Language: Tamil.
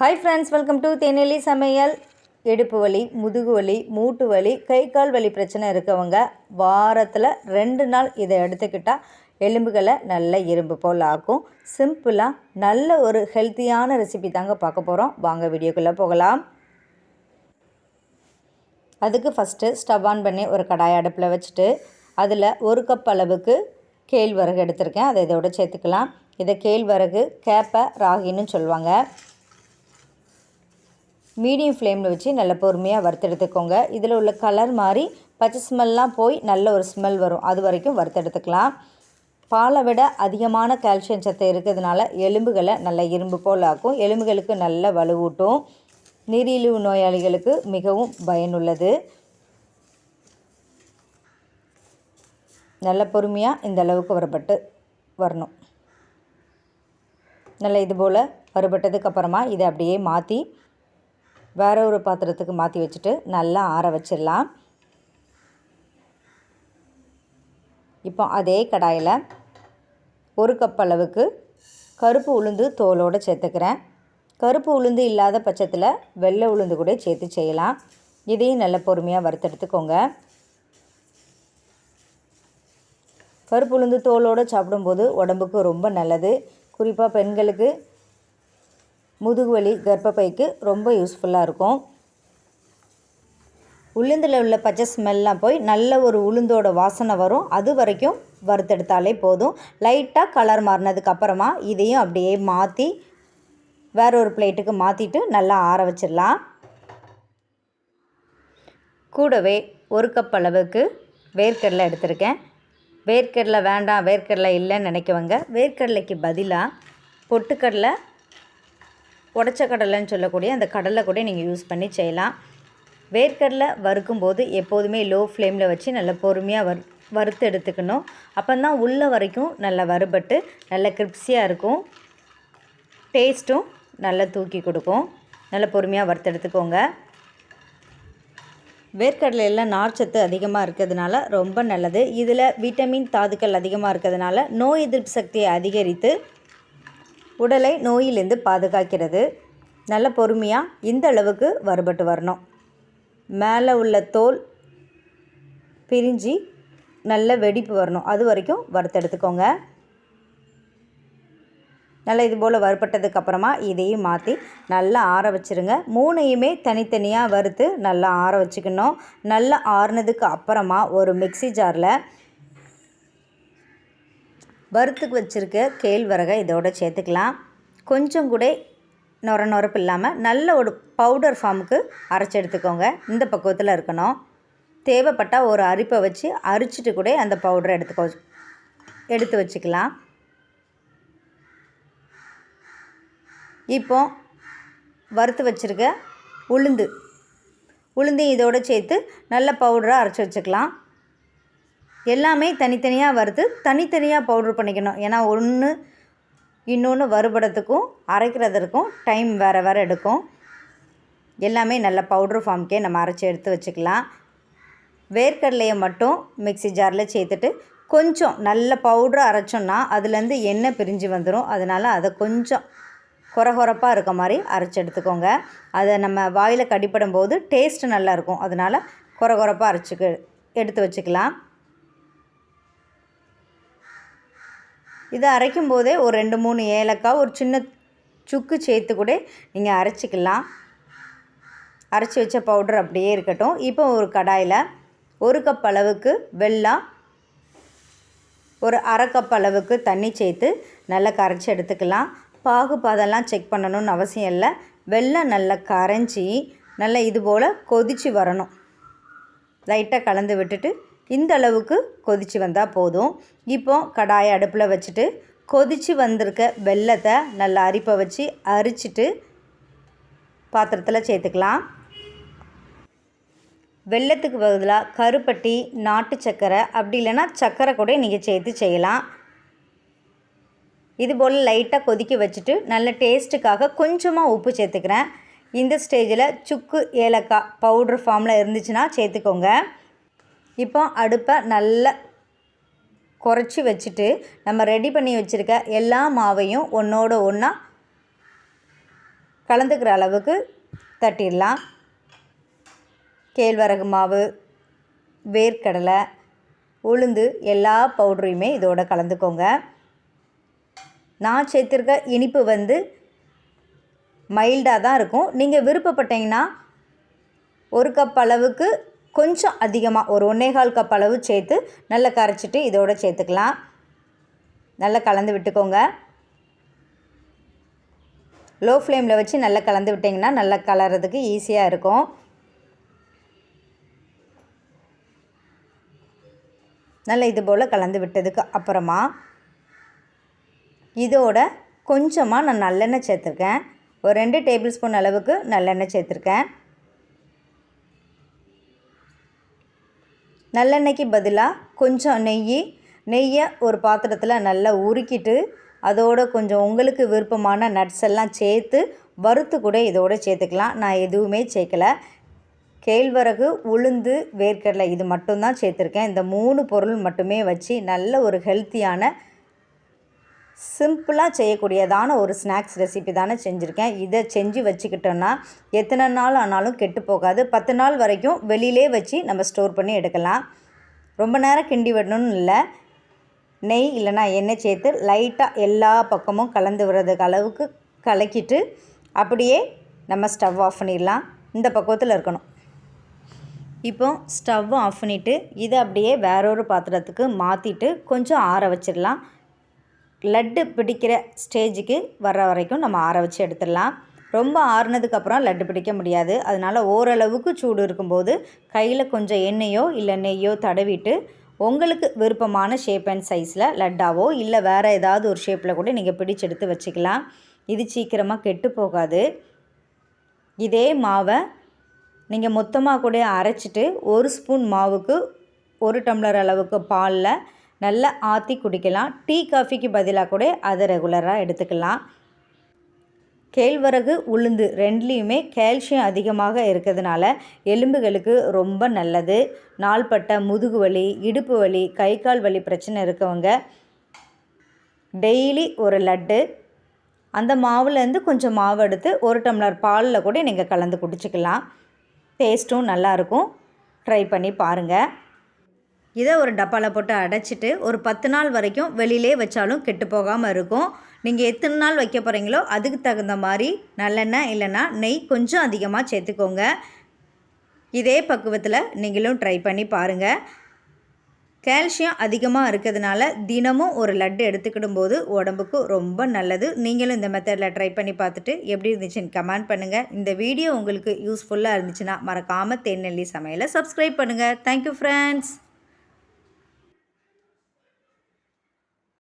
Hi friends welcome to Theneli சமையல் இடுப்பு வலி முதுகு வலி மூட்டு வலி கை கால் வலி பிரச்சனை இருக்கவங்க வாரத்தில் ரெண்டு நாள் இதை எடுத்துக்கிட்டால் எலும்புகளை நல்ல இரும்பு போல் ஆக்கும். சிம்பிளாக நல்ல ஒரு ஹெல்த்தியான ரெசிபி தாங்க பார்க்க போகிறோம் வாங்க வீடியோக்குள்ளே போகலாம். அதுக்கு ஃபஸ்ட்டு ஸ்டவ் ஆன் பண்ணி ஒரு கடாய் அடுப்பில் வச்சுட்டு அதில் ஒரு கப் அளவுக்கு கேழ்வரகு எடுத்திருக்கேன். அதை இதோட சேர்த்துக்கலாம். இதை கேழ்வரகு கேப்பை ராகின்னு சொல்லுவாங்க. மீடியம் ஃப்ளேமில் வச்சு நல்ல பொறுமையாக வறுத்தெடுத்துக்கோங்க. இதில் உள்ள கலர் மாதிரி பச்சை ஸ்மெல்லாம் போய் நல்ல ஒரு ஸ்மெல் வரும். அது வரைக்கும் வறுத்தெடுத்துக்கலாம். பாலை விட அதிகமான கால்சியம் சத்து இருக்கிறதுனால எலும்புகளை நல்ல இரும்பு போல் ஆக்கும். எலும்புகளுக்கு நல்ல வலுவூட்டும். நீரிழிவு நோயாளிகளுக்கு மிகவும் பயனுள்ளது. நல்ல பொறுமையாக இந்த அளவுக்கு வரப்பட்டு வரணும். நல்ல இது போல் இதை அப்படியே மாற்றி வேறு ஒரு பாத்திரத்துக்கு மாற்றி வச்சுட்டு நல்லா ஆற வச்சிடலாம். இப்போ அதே கடாயில் ஒரு கப் அளவுக்கு கருப்பு உளுந்து தோலோடு சேர்த்துக்கிறேன். கருப்பு உளுந்து இல்லாத பட்சத்தில் வெள்ளை உளுந்து கூட சேர்த்து செய்யலாம். இதையும் நல்ல பொறுமையாக வறுத்தெடுத்துக்கோங்க கருப்பு உளுந்து தோலோடு சாப்பிடும்போது உடம்புக்கு ரொம்ப நல்லது. குறிப்பாக பெண்களுக்கு முதுகு வலி கர்ப்பப்பைக்கு ரொம்ப யூஸ்ஃபுல்லாக இருக்கும். உளுந்தில் உள்ள பச்சை ஸ்மெல்லாம் போய் நல்ல ஒரு உளுந்தோட வாசனை வரும். அது வரைக்கும் வறுத்தெடுத்தாலே போதும். லைட்டாக கலர் மாறினதுக்கப்புறமா இதையும் அப்படியே மாற்றி வேற ஒரு பிளேட்டுக்கு மாற்றிட்டு நல்லா ஆற வச்சிடலாம். கூடவே ஒரு கப் அளவுக்கு வேர்க்கடலை எடுத்திருக்கேன். வேர்க்கடலை வேண்டாம் வேர்க்கடலை இல்லைன்னு நினைக்கவங்க. வேர்க்கடலைக்கு பதிலாக பொட்டுக்கடலை உடச்ச கடலைன்னு சொல்லக்கூடிய அந்த கடலை கூட நீங்கள் யூஸ் பண்ணி செய்யலாம். வேர்க்கடலை வறுக்கும்போது எப்போதுமே லோ ஃப்ளேமில் வச்சு நல்லா பொறுமையாக வறு வறுத்து எடுத்துக்கணும். அப்போ தான் உள்ள வரைக்கும் நல்லா வறுபட்டு நல்லா கிரிப்ஸியாக இருக்கும். டேஸ்ட்டும் நல்லா தூக்கி கொடுக்கும். நல்லா பொறுமையாக வறுத்து எடுத்துக்கோங்க. வேர்க்கடலையில் நார்ச்சத்து அதிகமாக இருக்கிறதுனால ரொம்ப நல்லது. இதில் விட்டமின் தாதுக்கள் அதிகமாக இருக்கிறதுனால நோய் எதிர்ப்பு சக்தியை அதிகரித்து உடலை நோயிலிருந்து பாதுகாக்கிறது. நல்ல பொறுமையாக இந்த அளவுக்கு வறுபட்டு வரணும். மேலே உள்ள தோல் பிரிஞ்சு நல்ல வெடிப்பு வரணும். அது வரைக்கும் வறுத்தெடுத்துக்கோங்க நல்லா இது போல் வறுபட்டதுக்கப்புறமா இதையும் மாற்றி நல்லா ஆற வச்சுருங்க. மூணையுமே தனித்தனியாக வறுத்து நல்லா ஆற வச்சுக்கணும். நல்லா ஆறுனதுக்கு அப்புறமா ஒரு மிக்சி ஜாரில் வறுத்துக்கு வச்சுருக்க கேழ்வரகை இதோட சேர்த்துக்கலாம். கொஞ்சம் கூட நொர நொரப்பு இல்லாமல் நல்ல ஒரு பவுடர் ஃபார்முக்கு அரைச்சி எடுத்துக்கோங்க. இந்த பக்குவத்தில் இருக்கணும். தேவைப்பட்டால் ஒரு அரிப்பை வச்சு அரிச்சிட்டு கூட அந்த பவுடரை எடுத்துக்கோ எடுத்து வச்சுக்கலாம். இப்போ வறுத்து வச்சுருக்க உளுந்து உளுந்தையும் இதோடு சேர்த்து நல்ல பவுடராக அரைச்சி வச்சுக்கலாம். எல்லாமே தனித்தனியாக வறுத்து தனித்தனியாக பவுட்ரு பண்ணிக்கணும். ஏன்னா ஒன்று இன்னொன்று வறுபடத்துக்கும் அரைக்கிறதுக்கும் டைம் வேறு வேறு எடுக்கும். எல்லாமே நல்ல பவுட்ரு ஃபார்ம்க்கே நம்ம அரைச்சி எடுத்து வச்சுக்கலாம். வேர்க்கடலையை மட்டும் மிக்சி ஜாரில் சேர்த்துட்டு கொஞ்சம் நல்ல பவுட்ரு அரைச்சோன்னா அதுலேருந்து எண்ணெய் பிரிஞ்சு வந்துடும் அதனால் அதை கொஞ்சம் குறகுறப்பாக இருக்க மாதிரி அரைச்சி எடுத்துக்கோங்க. அதை நம்ம வாயில் கடிப்படும் போது டேஸ்ட்டு நல்லாயிருக்கும் அதனால் குறகுறப்பாக அரைச்சிக்க எடுத்து வச்சுக்கலாம். இதை அரைக்கும் போதே ஒரு ரெண்டு மூணு ஏலக்காய் ஒரு சின்ன சுக்கு சேர்த்து கூட நீங்கள் அரைச்சிக்கலாம். அரைச்சி வச்ச பவுடர் அப்படியே இருக்கட்டும். இப்போ ஒரு கடாயில் ஒரு கப் அளவுக்கு வெல்லம் ஒரு அரை கப் அளவுக்கு தண்ணி சேர்த்து நல்லா கரைச்சி எடுத்துக்கலாம். பாகு பாதெல்லாம் செக் பண்ணணும்னு அவசியம் இல்லை. வெள்ளம் நல்லா கரைஞ்சி நல்லா இது போல் கொதித்து வரணும். லைட்டாக கலந்து விட்டுட்டு இந்த அளவுக்கு கொதித்து வந்தால் போதும். இப்போ கடாயை அடுப்பில் வச்சுட்டு கொதித்து வந்திருக்க வெள்ளத்தை நல்லா அரிப்பை வச்சு அரிச்சிட்டு பாத்திரத்தில் சேர்த்துக்கலாம். வெள்ளத்துக்கு பதிலாக கருப்பட்டி நாட்டு சக்கரை அப்படி இல்லைன்னா சக்கரை கூட நீங்கள் சேர்த்து செய்யலாம். இது போல் லைட்டாக கொதிக்க வச்சுட்டு நல்ல டேஸ்ட்டுக்காக கொஞ்சமாக உப்பு சேர்த்துக்கிறேன். இந்த ஸ்டேஜில் சுக்கு ஏலக்காய் பவுட்ரு ஃபார்மில் இருந்துச்சுன்னா சேர்த்துக்கோங்க. இப்போ அடுப்பை நல்லா குறைச்சி வச்சுட்டு நம்ம ரெடி பண்ணி வச்சுருக்க எல்லா மாவையும் ஒன்றோட ஒன்றா கலந்துக்கிற அளவுக்கு தட்டிடலாம். கேழ்வரகு மாவு வேர்க்கடலை உளுந்து எல்லா பவுடரையுமே இதோட கலந்துக்கோங்க. நான் சேர்த்துருக்க இனிப்பு வந்து மைல்டாக தான் இருக்கும். நீங்கள் விருப்பப்பட்டீங்கன்னா ஒரு கப் அளவுக்கு கொஞ்சம் அதிகமாக ஒரு ஒன்றேகால் கப் அளவு சேர்த்து நல்லா கரைச்சிட்டு இதோட சேர்த்துக்கலாம். நல்லா கலந்து விட்டுக்கோங்க. லோ ஃப்ளேமில் வச்சு நல்லா கலந்து விட்டிங்கன்னா நல்லா கலர்றதுக்கு ஈஸியாக இருக்கும். நல்லா இது போல் கலந்து விட்டதுக்கு அப்புறமா இதோட கொஞ்சமாக நான் நல்லெண்ணெய் சேர்த்துருக்கேன். ஒரு ரெண்டு டேபிள் ஸ்பூன் அளவுக்கு நல்லெண்ணெய் சேர்த்துருக்கேன். நல்லெண்ணெய்க்கு பதிலாக கொஞ்சம் நெய் நெய்யை ஒரு பாத்திரத்தில் நல்லா உருக்கிட்டு அதோட கொஞ்சம் உங்களுக்கு விருப்பமான நட்ஸ் எல்லாம் சேர்த்து வறுத்து கூட இதோட சேர்த்துக்கலாம். நான் எதுவுமே சேர்க்கலை. கேழ்வரகு உளுந்து வேர்க்கடலை இது மட்டும்தான் சேர்த்துருக்கேன். இந்த மூணு பொருள் மட்டுமே வச்சு நல்ல ஒரு ஹெல்த்தியான சிம்பிளாக செய்யக்கூடியதான ஒரு ஸ்நாக்ஸ் ரெசிபி தானே செஞ்சுருக்கேன். இதை செஞ்சு வச்சுக்கிட்டோன்னா எத்தனை நாள் ஆனாலும் கெட்டு போகாது. பத்து நாள் வரைக்கும் வெளியிலே வச்சு நம்ம ஸ்டோர் பண்ணி எடுக்கலாம். ரொம்ப நேரம் கிண்டி விடணும்னு இல்லை. நெய் இல்லைனா எண்ணெய் சேர்த்து லைட்டாக எல்லா பக்கமும் கலந்து விடுறதுக்கு அளவுக்கு கலக்கிட்டு அப்படியே நம்ம ஸ்டவ் ஆஃப் பண்ணிடலாம். இந்த பக்குவத்தில் இருக்கணும். இப்போ ஸ்டவ் ஆஃப் பண்ணிவிட்டு இதை அப்படியே வேறொரு பாத்திரத்துக்கு மாற்றிட்டு கொஞ்சம் ஆற வச்சிடலாம். லட்டு பிடிக்கிற ஸ்டேஜுக்கு வர்ற வரைக்கும் நம்ம ஆற வச்சு எடுத்துடலாம். ரொம்ப ஆறுனதுக்கப்புறம் லட்டு பிடிக்க முடியாது. அதனால் ஓரளவுக்கு சூடு இருக்கும்போது கையில் கொஞ்சம் எண்ணெயோ இல்லை நெய்யோ தடவிட்டு உங்களுக்கு விருப்பமான ஷேப் அண்ட் சைஸில் லட்டாவோ இல்லை வேறு ஏதாவது ஒரு ஷேப்பில் கூட நீங்கள் பிடிச்செடுத்து வச்சுக்கலாம். இது சீக்கிரமாக கெட்டு போகாது. இதே மாவை நீங்கள் மொத்தமாக கூட அரைச்சிட்டு ஒரு ஸ்பூன் மாவுக்கு ஒரு டம்ளர் அளவுக்கு பாலில் நல்லா ஆற்றி குடிக்கலாம். டீ காஃபிக்கு பதிலாக கூட அதை ரெகுலராக எடுத்துக்கலாம். கேழ்வரகு உளுந்து ரெண்டுலேயுமே கால்சியம் அதிகமாக இருக்கிறதுனால எலும்புகளுக்கு ரொம்ப நல்லது. நாள்பட்ட முதுகு வலி இடுப்பு வலி கை கால் வலி பிரச்சனை இருக்கவங்க டெய்லி ஒரு லட்டு. அந்த மாவுலேருந்து கொஞ்சம் மாவு எடுத்து ஒரு டம்ளர் பாலில் கூட நீங்கள் கலந்து குடிச்சிக்கலாம். டேஸ்ட்டும் நல்லாயிருக்கும் ட்ரை பண்ணி பாருங்கள் இதை ஒரு டப்பாவில் போட்டு அடைச்சிட்டு ஒரு பத்து நாள் வரைக்கும் வெளியிலே வச்சாலும் கெட்டு போகாமல் இருக்கும். நீங்கள் எத்தனை நாள் வைக்க போகிறீங்களோ அதுக்கு தகுந்த மாதிரி நல்லெண்ணெய் இல்லைன்னா நெய் கொஞ்சம் அதிகமாக சேர்த்துக்கோங்க. இதே பக்குவத்தில் நீங்களும் ட்ரை பண்ணி பாருங்கள் கால்சியம் அதிகமாக இருக்கிறதுனால தினமும் ஒரு லட்டு எடுத்துக்கிடும் போது உடம்புக்கு ரொம்ப நல்லது. நீங்களும் இந்த மெத்தடில் ட்ரை பண்ணி பார்த்துட்டு எப்படி இருந்துச்சுன்னு கமெண்ட் பண்ணுங்கள் இந்த வீடியோ உங்களுக்கு யூஸ்ஃபுல்லாக இருந்துச்சுன்னா மறக்காமல் தேநெல்லி சமையலை சப்ஸ்கிரைப் பண்ணுங்கள் தேங்க்யூ ஃப்ரெண்ட்ஸ்